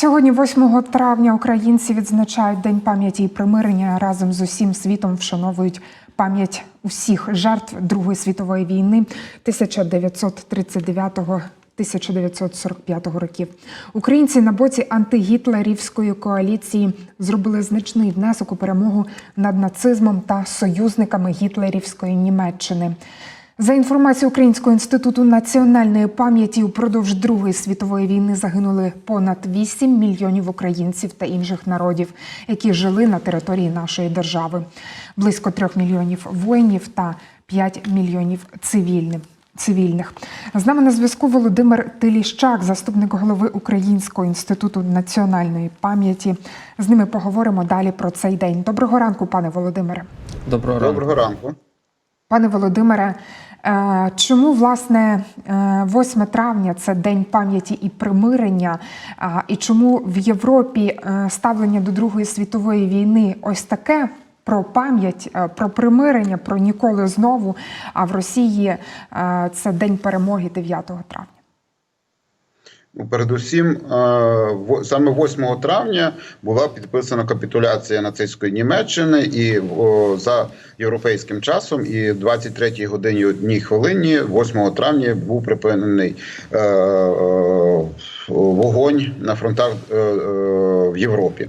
Сьогодні, 8 травня, українці відзначають День пам'яті і примирення разом з усім світом вшановують пам'ять усіх жертв Другої світової війни 1939-1945 років. Українці на боці антигітлерівської коаліції зробили значний внесок у перемогу над нацизмом та союзниками гітлерівської Німеччини. За інформацією Українського інституту національної пам'яті, упродовж Другої світової війни загинули понад 8 мільйонів українців та інших народів, які жили на території нашої держави. Близько 3 мільйонів воїнів та 5 мільйонів цивільних. Цивільних з нами на зв'язку Володимир Тиліщак, заступник голови Українського інституту національної пам'яті. З ними поговоримо далі про цей день. Доброго ранку, пане Володимире. Доброго ранку. Доброго ранку. Пане Володимире, чому власне е, 8 травня це день пам'яті і примирення? І чому в Європі е, ставлення до Другої світової війни ось таке? Про пам'ять, е, про примирення, про ніколи знову. А в Росії е, це день перемоги 9 травня. Ну, Передусім, е, саме 8 травня була підписана капітуляція нацистської Німеччини, і за європейським часом, і в 23 годині одній хвилині, 8 травня, був припинений е, е, вогонь на фронтах в Європі.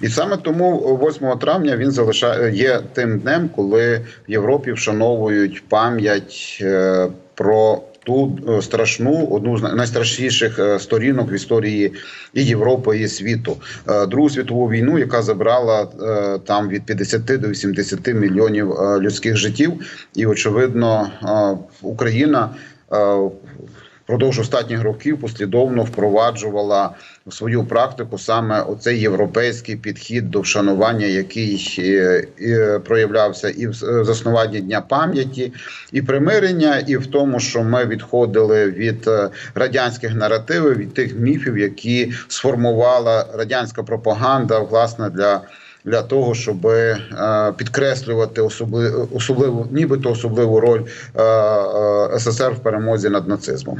І саме тому 8 травня він залишає тим днем, коли в Європі вшановують пам'ять про ту е, страшну одну з найстрашніших е, сторінок в історії і Європи, і світу. Е, Другу світову війну, яка забрала там від 50 до 80 мільйонів людських життів, і очевидно, Україна. Впродовж останніх років послідовно впроваджувала в свою практику саме оцей європейський підхід до вшанування, який е, проявлявся і в е, заснуванні дня пам'яті, і примирення, і в тому, що ми відходили від е, радянських наративів, від тих міфів, які сформувала радянська пропаганда, власне для. Для того щоб е, підкреслювати особливу, особливу, нібито особливу роль е, е, СССР в перемозі над нацизмом.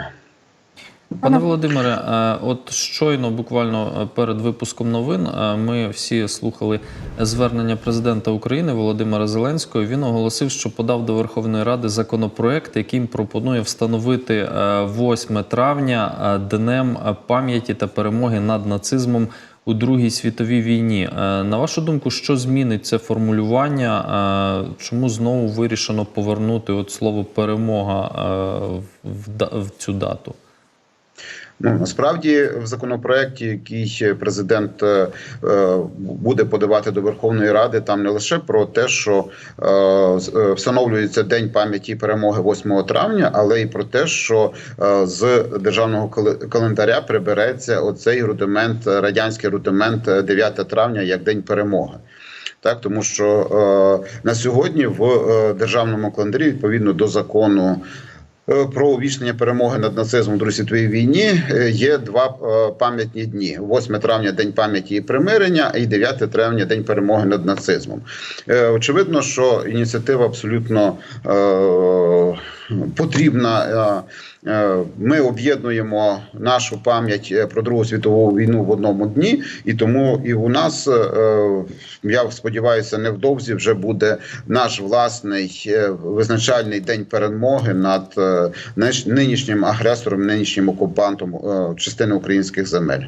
Пане Володимире, от щойно, буквально перед випуском новин, ми всі слухали звернення президента України Володимира Зеленського. Він оголосив, що подав до Верховної Ради законопроект, яким пропонує встановити е, 8 травня днем пам'яті та перемоги над нацизмом у Другій світовій війні. Е, На вашу думку, що змінить це формулювання? Е, Чому знову вирішено повернути от слово перемога е, в цю дату? Ну насправді в законопроекті, який президент е, е, буде подавати до Верховної Ради, там не лише про те, що е, е, встановлюється день пам'яті перемоги 8 травня, але й про те, що е, з державного календаря прибереться оцей рудимент, е, радянський рудимент е, 9 травня як день перемоги. Так, тому що е, на сьогодні в е, державному календарі, відповідно до закону е, про увічнення перемоги над нацизмом в Другій світовій війні, е, є два е, пам'ятні дні: 8 травня День пам'яті і примирення, і 9 травня День перемоги над нацизмом. Е, Очевидно, що ініціатива абсолютно е, потрібна. Е, Ми об'єднуємо нашу пам'ять е, про Другу світову війну в одному дні, і тому і у нас е, я сподіваюся, невдовзі вже буде наш власний визначальний день перемоги над нинішнім агресором, нинішнім окупантом частини українських земель.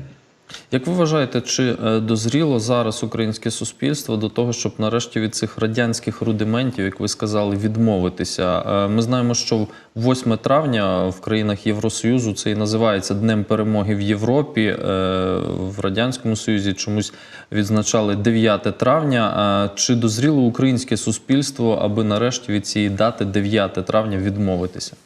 Як ви вважаєте, чи е, дозріло зараз українське суспільство до того, щоб нарешті від цих радянських рудиментів, як ви сказали, відмовитися? Е, Ми знаємо, що 8 травня в країнах Євросоюзу це і називається Днем перемоги в Європі. Е, В Радянському Союзі чомусь відзначали 9 травня. Чи дозріло українське суспільство, аби нарешті від цієї дати 9 травня відмовитися?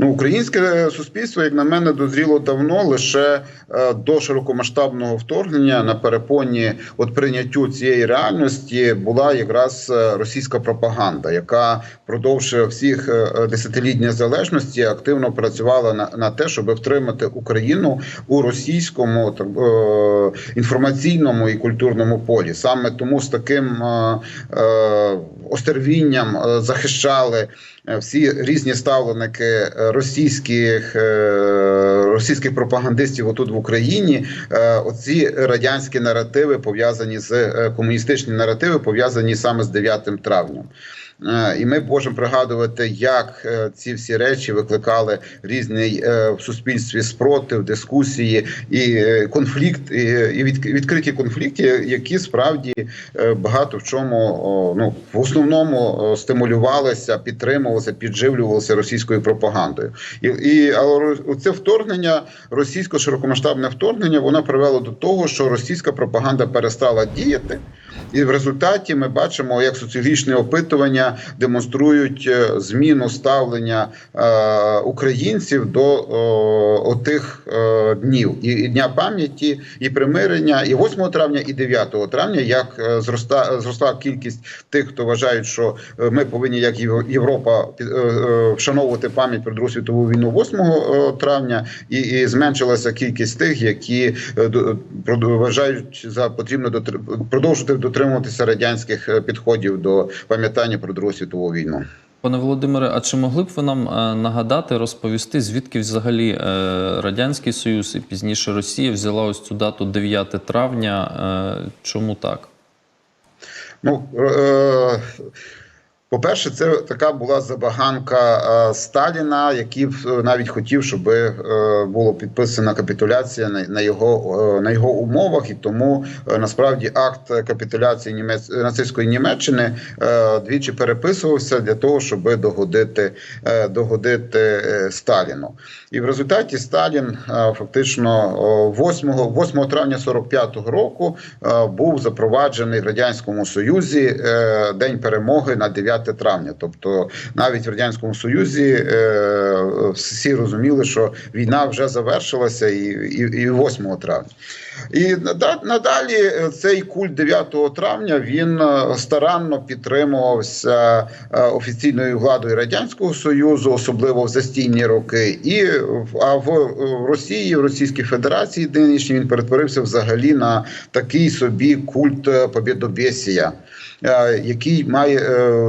Ну, українське суспільство, як на мене, дозріло давно лише е, до широкомасштабного вторгнення на перепоні от прийняттю цієї реальності була якраз е, російська пропаганда, яка впродовж всіх е, десятиліть незалежності активно працювала на, на те, щоб втримати Україну у російському так, е, інформаційному і культурному полі. Саме тому з таким е, е, остервінням е, захищали е, всі різні ставленики е, е, російських е, російських пропагандистів отут в Україні е, оці радянські наративи пов'язані з е, комуністичні наративи, пов'язані саме з 9 травням. Е, І ми можемо пригадувати, як е, ці всі речі викликали різний е, в суспільстві спротив, дискусії і конфлікт, і, відкриті конфлікти, які справді багато в чому ну в основному стимулювалися, підтримувалися, підживлювалися російською пропагандою. І, і але це вторгнення, російсько широкомасштабне вторгнення, воно привело до того, що російська пропаганда перестала діяти. І в результаті ми бачимо, як соціологічні опитування демонструють е, зміну ставлення е, українців до отих е, днів. І, дня пам'яті, і примирення, і 8 травня, і 9 травня, як зроста зросла кількість тих, хто вважають, що ми повинні, як Європа, вшановувати пам'ять про Другу світову війну 8 е, травня, і, і зменшилася кількість тих, які до- вважають за потрібно дотр- продовжувати дотримуватися радянських підходів до пам'ятання про Другу світову війну. Пане Володимире, а чи могли б ви нам е, нагадати, розповісти, звідки взагалі е, Радянський Союз і пізніше Росія взяла ось цю дату 9 травня? Е, Чому так? Ну е, по-перше, це така була забаганка е, Сталіна, який б, навіть хотів, щоб е, була підписана капітуляція на, його е, на його умовах, і тому е, насправді акт капітуляції німець нацистської Німеччини е, двічі переписувався для того, щоб догодити, е, догодити е, Сталіну. І в результаті Сталін е, фактично о, 8, 8 травня 45-го року е, був запроваджений в радянському союзі е, день перемоги на 9 травня. Тобто, навіть в радянському союзі е, всі розуміли, що війна вже завершилася, і, і, і 8 травня. І надалі цей культ 9 травня він е, старанно підтримувався е, офіційною владою радянського союзу, особливо в застійні роки. І а в Росії, в Російській Федерації нинішній він перетворився взагалі на такий собі культ е, побєдобєсія, який має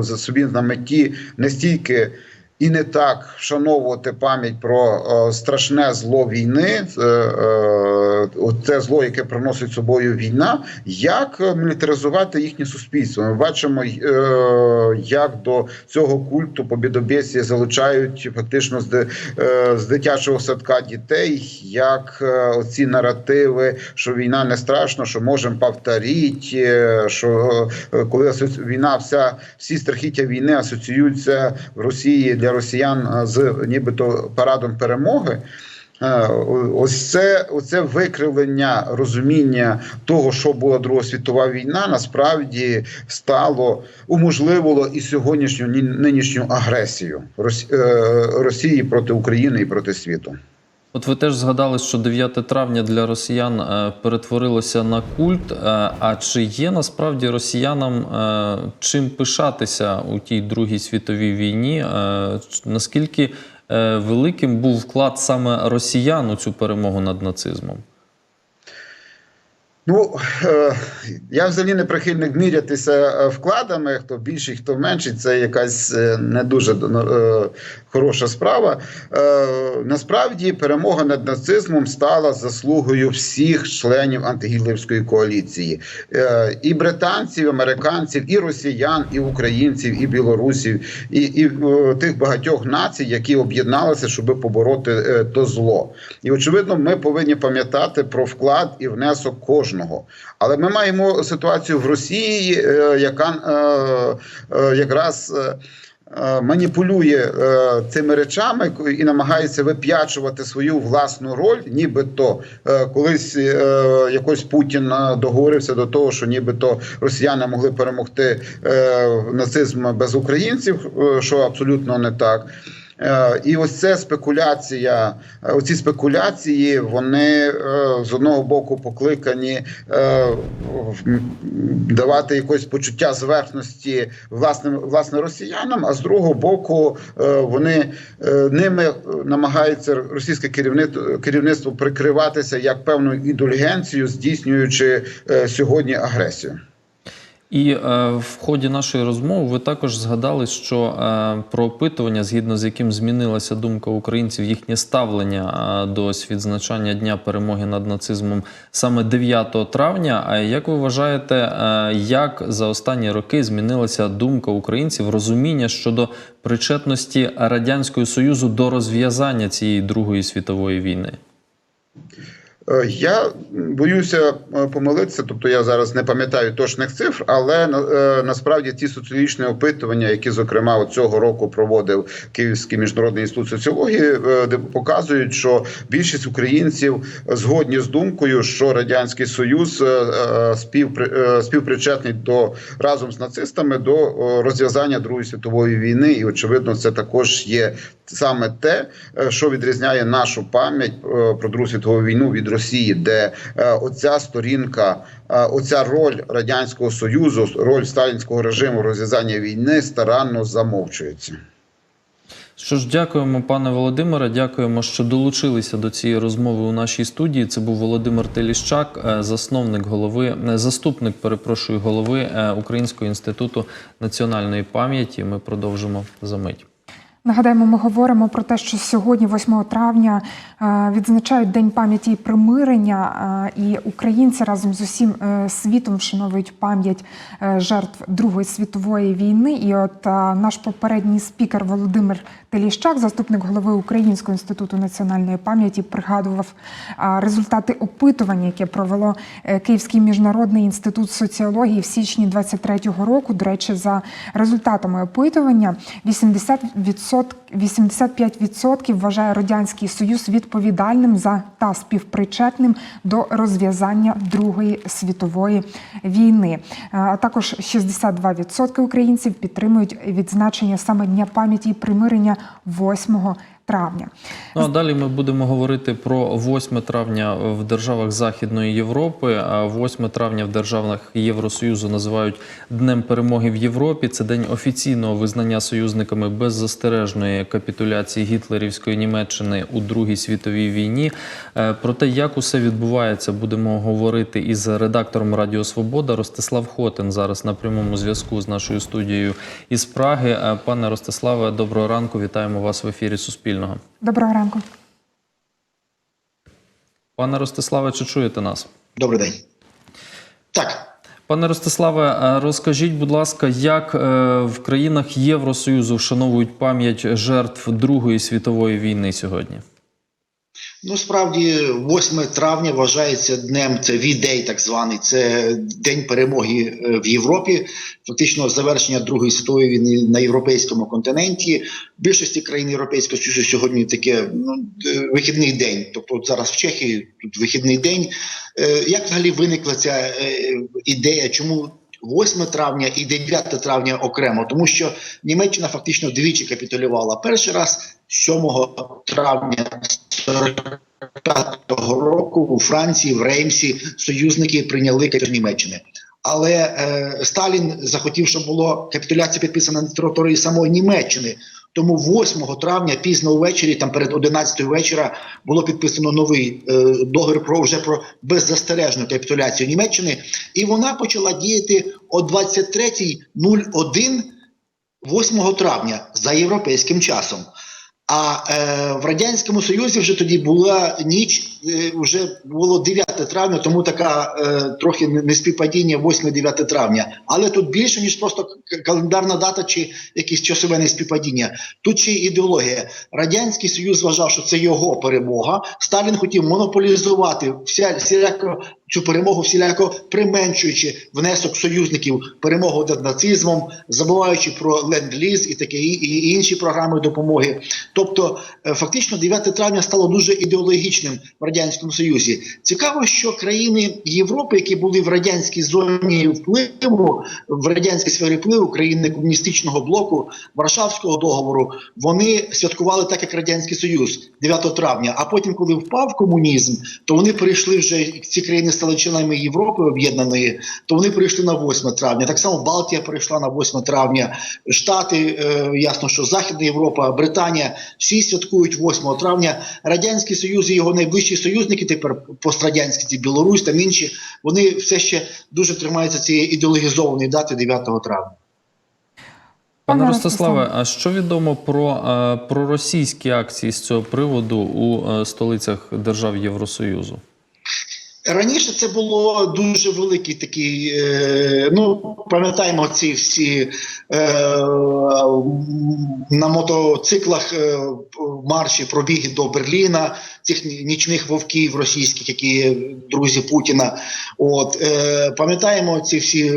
за собі на меті не стільки і не так вшановувати пам'ять про е, страшне зло війни, е, е, те зло, яке приносить собою війна, як мілітаризувати їхнє суспільство. Ми бачимо, як до цього культу побідобєсія залучають фактично з, дитячого садка дітей, як оці наративи, що війна не страшна, що можемо повторити, що коли війна, вся всі страхіття війни асоціюються в Росії для росіян е, з нібито парадом перемоги. Е, Ось це оце викривлення розуміння того, що була Друга світова війна, насправді стало уможливило і сьогоднішню ні- нинішню агресію е, Росії проти України і проти світу. От ви теж згадали, що 9 травня для росіян е, перетворилося на культ. Е, А чи є насправді росіянам е, чим пишатися у тій Другій світовій війні? Наскільки великим був вклад саме росіян у цю перемогу над нацизмом? Ну е, я взагалі не прихильник мірятися е, вкладами. Хто більший, хто менший, це якась е, не дуже е, хороша справа. Насправді перемога над нацизмом стала заслугою всіх членів антигітлерівської коаліції: і британців, і американців, і росіян, і українців, і білорусів, і, і тих багатьох націй, які об'єдналися, щоб побороти то зло. І очевидно, ми повинні пам'ятати про вклад і внесок кожного. Але ми маємо ситуацію в Росії, е, яка е, е, якраз. Маніпулює цими речами і намагається вип'ячувати свою власну роль, нібито е, колись якось Путін договорився до того, що нібито росіяни могли перемогти нацизм без українців, що абсолютно не так. Е, І ось це спекуляція. е, Оці спекуляції вони е, з одного боку покликані давати якесь почуття зверхності власним власне росіянам, а з другого боку вони ними намагається російське керівництво керівництво прикриватися як певною індульгенцією, здійснюючи сьогодні агресію. І е, в ході нашої розмови ви також згадали, що е, про опитування, згідно з яким змінилася думка українців, їхнє ставлення е, до відзначання Дня перемоги над нацизмом саме 9 травня. А як ви вважаєте, е, як за останні роки змінилася думка українців, розуміння щодо причетності Радянського Союзу до розв'язання цієї Другої світової війни? Е, Я боюся е, помилитися, тобто я зараз не пам'ятаю точних цифр, але е, насправді ті соціологічні опитування, які зокрема цього року проводив Київський міжнародний інститут соціології, показують, що більшість українців згодні з думкою, що радянський союз співпри- співпричетний до разом з нацистами до розв'язання Другої світової війни, і очевидно, це також є саме те, е, що відрізняє нашу пам'ять е, про Другу світову війну від Росії, де е, оця сторінка, оця роль радянського союзу, роль сталінського режиму розв'язання війни старанно замовчується. Що ж, дякуємо, пане Володимире. Дякуємо, що долучилися до цієї розмови у нашій студії. Це був Володимир Теліщак, засновник голови, заступник, перепрошую, голови Українського інституту національної пам'яті. Ми продовжимо за мить. Нагадаємо, ми говоримо про те, що сьогодні, 8 травня, е, відзначають День пам'яті і примирення, е, і українці разом з усім е, світом вшановують пам'ять жертв Другої світової війни. І от наш попередній спікер Володимир Теліщак, заступник голови Українського інституту національної пам'яті, пригадував результати опитування, яке провело Київський міжнародний інститут соціології в січні 23-го року. До речі, за результатами опитування 80%, 85% вважає радянський союз відповідальним за та співпричетним до розв'язання Другої світової війни. Е, А також 62% українців підтримують відзначення саме Дня пам'яті і примирення 8 травня. Ну а далі ми будемо говорити про 8 травня в державах Західної Європи. А 8 травня в державах Євросоюзу називають Днем перемоги в Європі. Це день офіційного визнання союзниками беззастережної капітуляції гітлерівської Німеччини у Другій світовій війні. Е, Про те, як усе відбувається, будемо говорити із редактором Радіо Свобода Ростислав Хотин зараз на прямому зв'язку з нашою студією із Праги. Е, Пане Ростиславе, доброго ранку. Вітаємо вас в ефірі Суспільного. Доброго ранку. Пане Ростиславе, чи чуєте нас? Добрий день. Так, Пане Ростиславе, е, розкажіть, будь ласка, як е, в країнах Євросоюзу вшановують пам'ять жертв Другої світової війни сьогодні? Ну справді 8 травня вважається днем, це V-Day так званий, це День перемоги е, в Європі, фактично завершення Другої світової війни на європейському континенті. В більшості країн Європейського Союзу сьогодні таке ну, е, вихідний день. Тобто, зараз в Чехії тут вихідний день. Е, Як взагалі виникла ця ідея? Чому 8 травня і 9 травня окремо, тому що Німеччина фактично двічі капітулювала. Перший раз 7 травня 45-го року у Франції в Реймсі союзники прийняли капітуль Німеччини. Але е, Сталін захотів, щоб було капітуляція підписана на території самої Німеччини. Тому 8 травня, пізно ввечері, там перед 11 вечора, було підписано новий е, договір про вже про беззастережну капітуляцію Німеччини, і вона почала діяти о 23.01 8 травня за європейським часом. А е, в радянському союзі вже тоді була ніч, вже було 9 травня, тому така е, трохи не- неспівпадіння 8-9 травня. Але тут більше ніж просто календарна дата чи якесь часове неспівпадіння. Тут ще ідеологія. Радянський Союз вважав, що це його перемога. Сталін хотів монополізувати вся всіляко цю перемогу, всіляко применшуючи внесок союзників перемогу над нацизмом, забуваючи про ленд-ліз і таке і, і інші програми допомоги. Тобто, е, фактично, 9 травня стало дуже ідеологічним радянському союзі. Цікаво, що країни Європи, які були в радянській зоні впливу, в радянській сфері впливу, країни комуністичного блоку, Варшавського договору, вони святкували так, як радянський союз 9 травня. А потім, коли впав комунізм, то вони перейшли вже ці країни стали членами Європи об'єднаної, то вони перейшли на 8 травня. Так само Балтія перейшла на 8 травня. Штати, е, ясно, що Західна Європа, Британія всі святкують 8 травня. Радянський Союз і його найближчі союзники, тепер пострадянські, ці Білорусь там інші, вони все ще дуже тримаються цієї ідеологізованої дати 9 травня. Пане Ростиславе, а що відомо про, е, про російські акції з цього приводу у е, столицях держав Євросоюзу? Раніше це було дуже великий такий. Е, ну пам'ятаємо ці всі е, на мотоциклах е, марші пробіги до Берліна, цих нічних вовків російських, які друзі Путіна. От пам'ятаємо ці всі.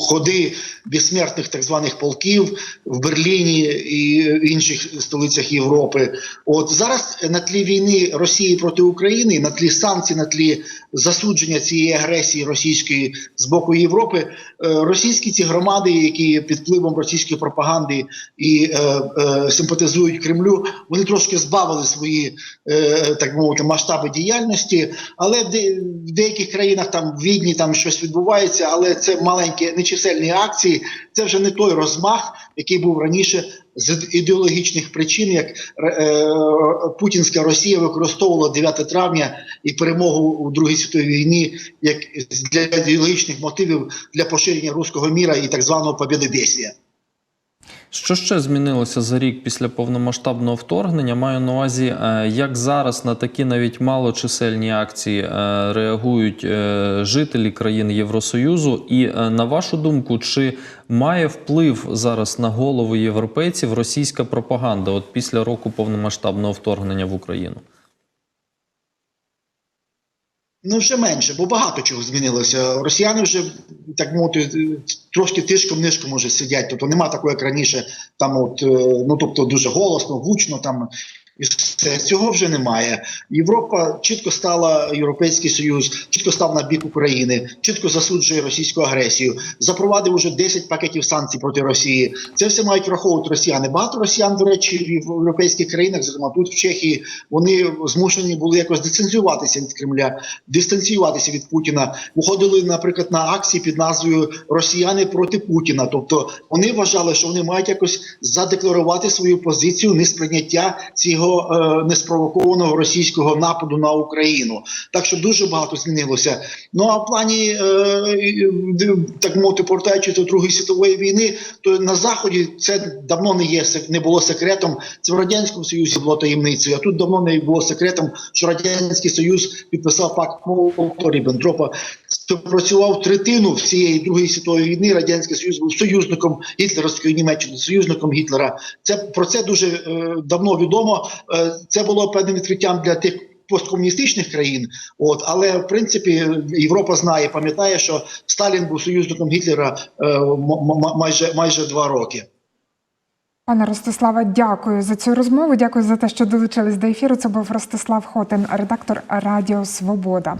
Ходи безсмертних так званих полків в Берліні і в інших столицях Європи. От зараз на тлі війни Росії проти України, на тлі санкцій, на тлі засудження цієї агресії російської з боку Європи, е, російські ці громади, які під впливом російської пропаганди і е, е, симпатизують Кремлю, вони трошки збавили свої е, так мовити масштаби діяльності, але в, де, в деяких країнах там в Відні там щось відбувається, але це маленькі нечисельні акції. Це вже не той розмах, який був раніше з ідеологічних причин, як е, путінська Росія використовувала 9 травня і перемогу у Другій світовій війні як для ідеологічних мотивів для поширення руського міра і так званого побєдодесія. Що ще змінилося за рік після повномасштабного вторгнення? Маю на увазі, е, як зараз на такі навіть малочисельні акції е, реагують е, жителі країн Євросоюзу, і на вашу думку, чи має вплив зараз на голову європейців російська пропаганда от після року повномасштабного вторгнення в Україну? Ну, вже менше, бо багато чого змінилося. Росіяни вже так мовити трошки тишком нишком уже сидять. Тобто нема такого, як раніше, там от е, ну тобто дуже голосно, гучно там. І все цього вже немає. Європа чітко стала Європейський Союз, чітко став на бік України, чітко засуджує російську агресію. Запровадив уже 10 пакетів санкцій проти Росії. Це все мають враховувати росіяни. Багато росіян, до речі, в європейських країнах, зокрема тут в Чехії, вони змушені були якось децензуватися від Кремля, дистанціюватися від Путіна. Виходили, наприклад, на акції під назвою Росіяни проти Путіна. Тобто вони вважали, що вони мають якось задекларувати свою позицію несприйняття цього е, неспровокованого російського нападу на Україну. Так що дуже багато змінилося. Ну а в плані е, так мовити, повертаючись до Другої світової війни, то на заході це давно не є не було секретом. Це в радянському союзі було таємницею. А тут давно не було секретом, що радянський союз підписав пакт Молотова співпрацював третину всієї другої світової війни. Радянський Союз був союзником гітлерівської Німеччини, союзником Гітлера. Це про це дуже е, давно відомо. Е, це було певним відкриттям для тих. Посткомуністичних країн, от але в принципі Європа знає, пам'ятає, що Сталін був союзником Гітлера е, майже майже два роки. Пане Ростиславе, дякую за цю розмову. Дякую за те, що долучились до ефіру. Це був Ростислав Хотин, редактор Радіо Свобода.